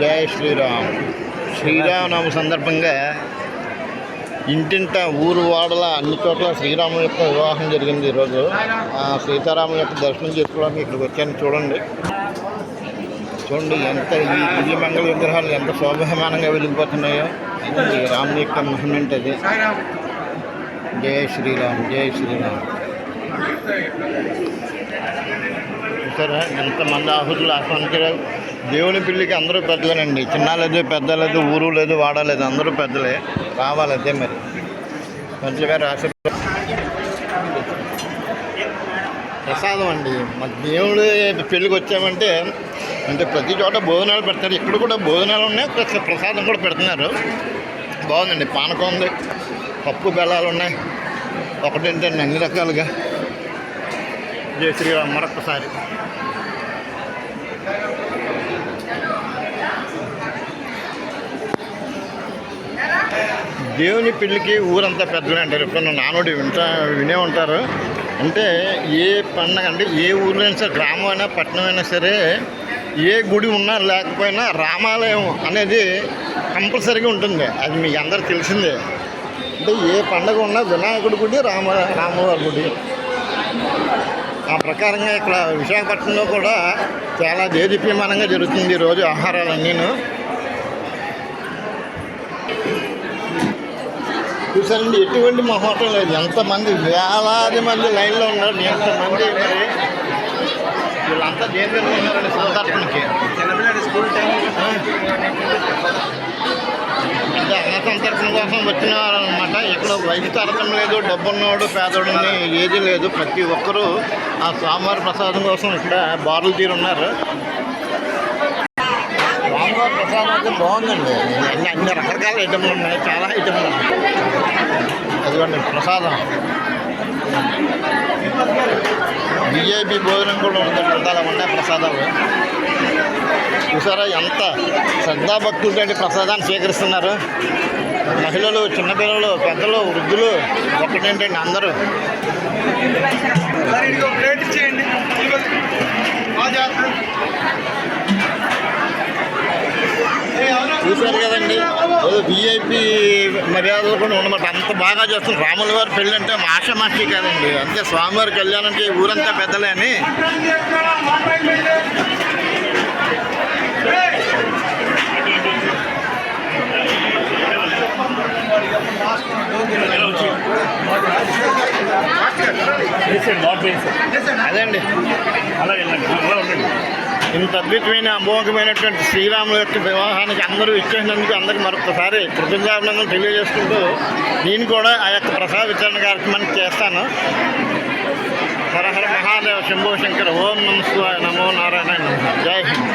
జయ శ్రీరామ్. శ్రీరామనామ సందర్భంగా ఇంటింట ఊరు వాడల అన్ని చోట్ల శ్రీరాముల యొక్క వివాహం జరిగింది ఈరోజు. ఆ సీతారాముల యొక్క దర్శనం చేసుకోవడానికి ఇక్కడికి వచ్చాను. చూడండి. చూడండి ఎంత ఈ దివ్య మంగళ విగ్రహాలు ఎంత శోభమానంగా వెలిగిపోతున్నాయో. ఇది రాముని యొక్క మహిమెంట్ అది జై శ్రీరామ్ జై శ్రీరామ్. సరే ఎంతమంది ఆహుతులు ఆహ్వానించారు. దేవుని పెళ్ళికి అందరూ పెద్దలేనండి. చిన్న లేదు పెద్ద లేదు ఊరు లేదు వాడ లేదు అందరూ పెద్దలే. రావాలి అదే మరి. మంచిగా గారు ప్రసాదం అండి. మా దేవుడు పెళ్ళికి వచ్చామంటే అంటే ప్రతి చోట భోజనాలు పెడతారు. ఇక్కడ కూడా భోజనాలు ఉన్నాయి. ప్రసాదం కూడా పెడుతున్నారు. బాగుందండి. పానకం ఉంది. పప్పు బెల్లాలు ఉన్నాయి. ఒకటేంటండి అన్ని రకాలుగా. జయ శ్రీరామ్. మరొకసారి దేవుని పెళ్ళికి ఊరంతా పెద్దలే అంటారు. ఎప్పుడన్నా నానుడు వింటా వినే ఉంటారు. అంటే ఏ పండగ అంటే ఏ ఊర్లో అయినా సరే గ్రామం అయినా పట్టణం అయినా సరే ఏ గుడి ఉన్నా లేకపోయినా రామాలయం అనేది కంపల్సరీగా ఉంటుంది. అది మీకు అందరు తెలిసిందే. అంటే ఏ పండగ ఉన్నా వినాయకుడి గుడి రామ రామవారి గుడి. ఆ ప్రకారంగా ఇక్కడ విశాఖపట్నంలో కూడా చాలా దేదీప్యమానంగా జరుగుతుంది ఈరోజు ఆహారాలన్నీను. చూసారండి ఎటువంటి మొహమాటం లేదు. ఎంతమంది వేలాది మంది లైన్లో ఉన్నారు. ఎంతమంది మరి వీళ్ళంతా దేని మీద ఉన్నారండి సందర్శనకి? అంటే అన్న సంతర్పణ కోసం వచ్చిన అనమాట ఇక్కడ వయసు తరగం లేదు డబ్బున్నవాడు పేదోడని ఏది లేదు. ప్రతి ఒక్కరూ ఆ స్వామివారి ప్రసాదం కోసం ఇక్కడ బారులు తీరు ఉన్నారు ప్రసాదం అయితే బాగుందండి. అన్ని అన్ని రకరకాల ఐటెంలు ఉన్నాయి. చాలా ఐటెంలు ఉన్నాయి. అదిగోండి ప్రసాదం. విఐపి భోజనం కూడా ఉందండి అలా ఉన్నాయి ప్రసాదాలు చూసారా ఎంత శ్రద్ధాభక్తులతో ప్రసాదాన్ని స్వీకరిస్తున్నారు. మహిళలు చిన్నపిల్లలు పెద్దలు వృద్ధులు ఒకటేంటండి అందరూ? చూశారు కదండి. విఐపి మర్యాదలు కూడా ఉన్నమాట అంత బాగా చేస్తున్నారు. రాముల వారి పెళ్ళి అంటే మాషమాషి కాదండి. అంతే స్వామివారి కళ్యాణానికి ఊరంతా పెద్దలే అని. అదే అండి. అలా వెళ్ళండి. అలా ఉండండి. ఇంత అద్భుతమైన అమోఘమైనటువంటి శ్రీరాముల యొక్క వివాహానికి అందరూ ఇచ్చేసినందుకు అందరికీ మరొకసారి కృతజ్ఞాభినందనలు తెలియజేసుకుంటూ నేను కూడా ఆ యొక్క ప్రసాద విచారణ కార్యక్రమాన్ని చేస్తాను. హరహర మహాదేవ శంభో శంకర్ ఓం నమ నమో నారాయణ జై హింద్.